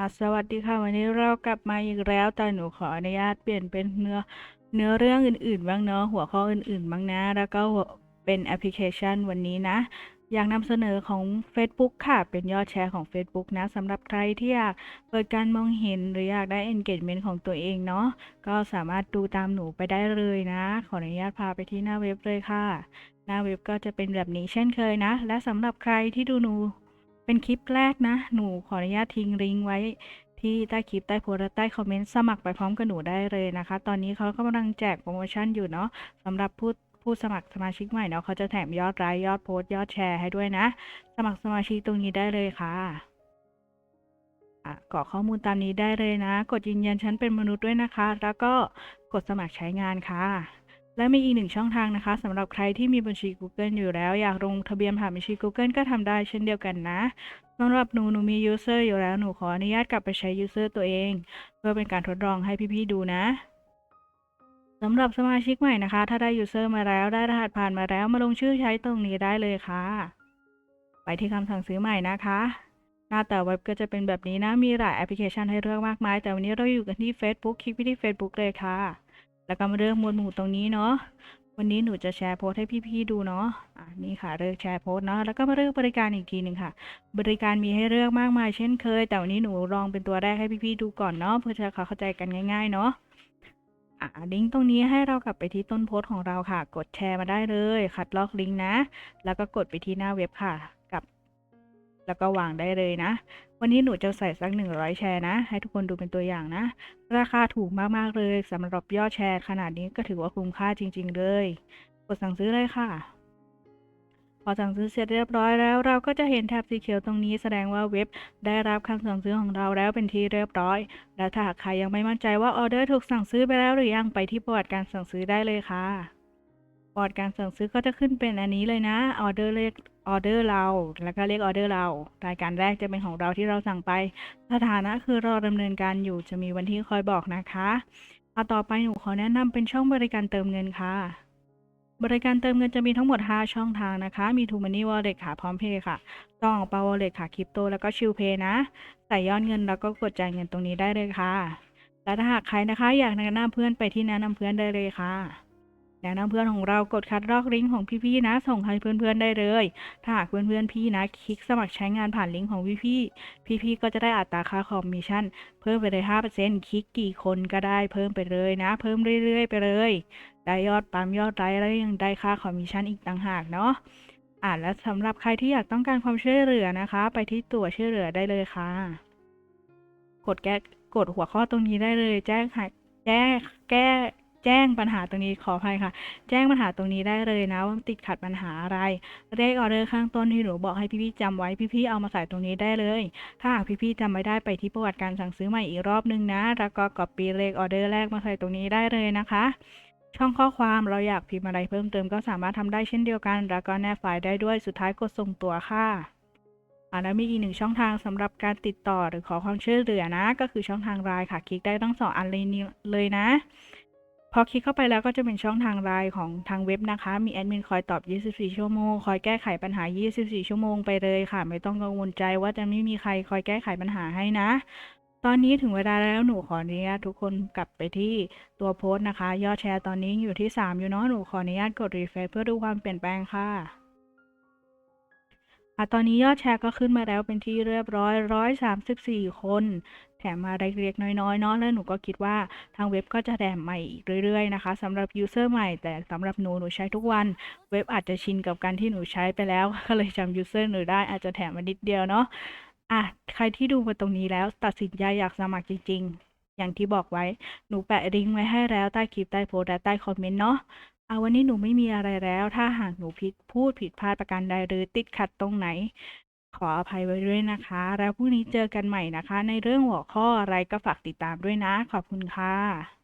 ค่ะสวัสดีค่ะ วันนี้เรากลับมาอีกแล้ว แต่หนูขออนุญาตเปลี่ยนเป็นเนื้อเนื้อเรื่องอื่นๆ บ้างเนาะหัวข้ออื่นๆ บ้างนะ แล้วก็เป็นแอปพลิเคชันวันนี้นะ อยากนำเสนอของ Facebook ค่ะ เป็นยอดแชร์ของ Facebook นะสำหรับใครที่อยากเปิดการมองเห็นหรืออยากได้ engagement ของตัวเองเนาะก็สามารถดูตามหนูไปได้เลยนะ ขออนุญาตพาไปที่หน้าเว็บเลยค่ะ หน้าเว็บก็จะเป็นแบบนี้เช่นเคยนะ และสำหรับใครที่ดูหนู เป็นคลิปแรกนะ หนูขออนุญาตทิ้งลิงก์ไว้ที่ใต้คลิปใต้โพสต์และใต้คอมเมนต์สมัครไปพร้อมกับหนูได้เลยนะคะ ตอนนี้เขากำลังแจกโปรโมชั่นอยู่เนาะสำหรับผู้ผู้สมัครสมาชิกใหม่เนาะเขาจะแถมยอดไลค์ยอดโพสต์ยอดแชร์ให้ด้วยนะ สมัครสมาชิกตรงนี้ได้เลยค่ะอะกรอกข้อมูลตามนี้ได้เลยนะ กดยืนยันฉันเป็นมนุษย์ด้วยนะคะ แล้วก็กดสมัครใช้งานค่ะ และมีอีกหนึ่งช่องทางนะคะสำหรับใครที่มีบัญชี Google อยู่แล้ว อยากลงทะเบียนผ่านบัญชี Google ก็ทำได้เช่นเดียวกันนะสำหรับหนูหนูมี user อยู่แล้วหนูขออนุญาตกลับไปใช้ user ตัวเอง เพื่อเป็นการทดลองให้พี่ๆดูนะสำหรับสมาชิกใหม่นะคะ ถ้าได้ user มาแล้วได้รหัสผ่านมาแล้วมาลงชื่อใช้ตรงนี้ได้เลยค่ะ ไปที่คำสั่งซื้อใหม่นะคะหน้าแต่เว็บก็จะเป็นแบบนี้นะ มีหลายแอปพลิเคชันให้เลือกมากมาย แต่วันนี้เราอยู่กันที่ Facebook คลิกไปที่ Facebook เลยค่ะ แล้วก็มาเลือกหมวดหมู่ตรงนี้เนาะวันนี้หนูจะแชร์โพสให้พี่ๆดูเนาะอ่านี่ค่ะเลือกแชร์โพสเนาะแล้วก็มาเลือกบริการอีกทีหนึ่งค่ะ บริการมีให้เลือกมากมายเช่นเคย แต่วันนี้หนูลองเป็นตัวแรกให้พี่ๆดูก่อนเนาะเพื่อจะเข้าใจกันง่าย ๆ เนาะอ่าลิงก์ตรงนี้ให้เรากลับไปที่ต้นโพสต์ของเราค่ะ กดแชร์มาได้เลย คัดลอกลิงก์นะ แล้วก็กดไปที่หน้าเว็บค่ะ แล้วก็วางได้เลยนะ วันนี้หนูจะใส่สักหนึ่งร้อยแชร์นะ ให้ทุกคนดูเป็นตัวอย่างนะ ราคาถูกมากๆเลยสำหรับยอดแชร์ขนาดนี้ก็ถือว่าคุ้มค่าจริง ๆ เลย กดสั่งซื้อเลยค่ะ พอสั่งซื้อเสร็จเรียบร้อยแล้ว เราก็จะเห็นแถบสีเขียวตรงนี้แสดงว่าเว็บได้รับคำสั่งซื้อของเราแล้วเป็นที่เรียบร้อย และถ้าหากใครยังไม่มั่นใจว่าออเดอร์ถูกสั่งซื้อไปแล้วหรือยังไปที่ประวัติการสั่งซื้อได้เลยค่ะประวัติการสั่งซื้อก็จะขึ้นเป็นอันนี้เลยนะออเดอร์เลข ออเดอร์เรา แล้วก็เลขออเดอร์เรา รายการแรกจะเป็นของเราที่เราสั่งไป สถานะคือรอดำเนินการอยู่จะมีวันที่คอยบอกนะคะเอาต่อไปหนูขอแนะนำเป็นช่องบริการเติมเงินค่ะ บริการเติมเงินจะมีทั้งหมด 5 ช่องทางนะคะ มี t ูมันนี่วอลเล็ตค่ะพร้อมเพย์ค่ะต้องของปาวอลเล็ตค่ะคริปโตแล้วก็ชิลเพย์นะ ใส่ยอดเงินแล้วก็กดจ่ายเงินตรงนี้ได้เลยค่ะและถ้าหากใครนะคะ อยากแนะนำเพื่อนไปที่แนะนำเพื่อนได้เลยค่ะ แนะนำเพื่อนของเรากดคัดลอกลิงก์ของพี่ๆนะ ส่งให้เพื่อนๆได้เลย ถ้าหากเพื่อนๆพี่นะ คลิกสมัครใช้งานผ่านลิงก์ของพี่ๆพี่ๆก็จะได้อัตราค่าคอมมิชชั่น เพิ่มไปเลย 5%คลิกกี่คนก็ได้เพิ่มไปเลยนะ เพิ่มเรื่อยๆ ไปเลย ได้ยอดปั๊มยอดไลค์แล้วยังได้ค่าคอมมิชชั่นอีกต่างหากเนาะอ่าและสำหรับใครที่อยากต้องการความช่วยเหลือนะคะ ไปที่ตัวช่วยเหลือได้เลยค่ะ กดแก้กดหัวข้อตรงนี้ได้เลย แจ้งหาแจ้งแก้ แจ้งปัญหาตรงนี้ขออภัยค่ะ แจ้งปัญหาตรงนี้ได้เลยนะว่าติดขัดปัญหาอะไรเลขออเดอร์ข้างต้นที่หนูบอกให้พี่ๆจำไว้พี่ๆเอามาใส่ตรงนี้ได้เลย ถ้าหากพี่ๆจำไม่ได้ไปที่ประวัติการสั่งซื้อใหม่อีกรอบนึงนะแล้วก็ก o ปีเลขออเดอร์แรกมาใส่ตรงนี้ได้เลยนะคะ ช่องข้อความเราอยากพิมพ์อะไรเพิ่มเติมก็สามารถทำได้เช่นเดียวกัน แล้วก็แนบไฟล์ได้ด้วยสุดท้ายกดส่งตัวค่ะอ่าแล้วมีอีกหนึ่งช่องทางสำหรับการติดต่อหรือขอความช่วยเหลือนะ ก็คือช่องทางไลน์ค่ะ คลิกได้ทั้งสองอันเลยเลยนะ อคลิกเข้าไปแล้วก็จะเป็นช่องทางไลน์ของทางเว็บนะคะ มีแอดมินคอยตอบ 24 ชั่วโมง คอยแก้ไขปัญหา 24 ชั่วโมงไปเลยค่ะ ไม่ต้องกังวลใจว่าจะไม่มีใครคอยแก้ไขปัญหาให้นะ ตอนนี้ถึงเวลาแล้วหนูขออนุญาตทุกคนกลับไปที่ตัวโพสต์นะคะ ยอดแชร์ตอนนี้อยู่ที่ 3 อยู่เนาะ หนูขออนุญาตกดรีเฟรชเพื่อดูความเปลี่ยนแปลงค่ะอะ ตอนนี้ยอดแชร์ก็ขึ้นมาแล้วเป็นที่เรียบร้อย 134 คน แถมมาเล็กๆน้อยๆเนาะแล้วหนูก็คิดว่าทางเว็บก็จะแถมใหม่อีกเรื่อยๆนะคะสำหรับยูเซอร์ใหม่แต่สำหรับหนูหนูใช้ทุกวัน เว็บอาจจะชินกับการที่หนูใช้ไปแล้ว ก็เลยจำยูเซอร์หนูได้อาจจะแถมมานิดเดียวเนาะอะใครที่ดูมาตรงนี้แล้วตัดสินใจอยากสมัครจริง ๆ อย่างที่บอกไว้ หนูแปะลิงก์ไว้ให้แล้วใต้คลิปใต้โพสต์และใต้คอมเมนต์เนาะ อาวันนี้หนูไม่มีอะไรแล้ว ถ้าหากหนูผิดพูดผิดพลาดประการใดหรือติดขัดตรงไหน ขออภัยไว้ด้วยนะคะ แล้วพรุ่งนี้เจอกันใหม่นะคะ ในเรื่องหัวข้ออะไรก็ฝากติดตามด้วยนะ ขอบคุณค่ะ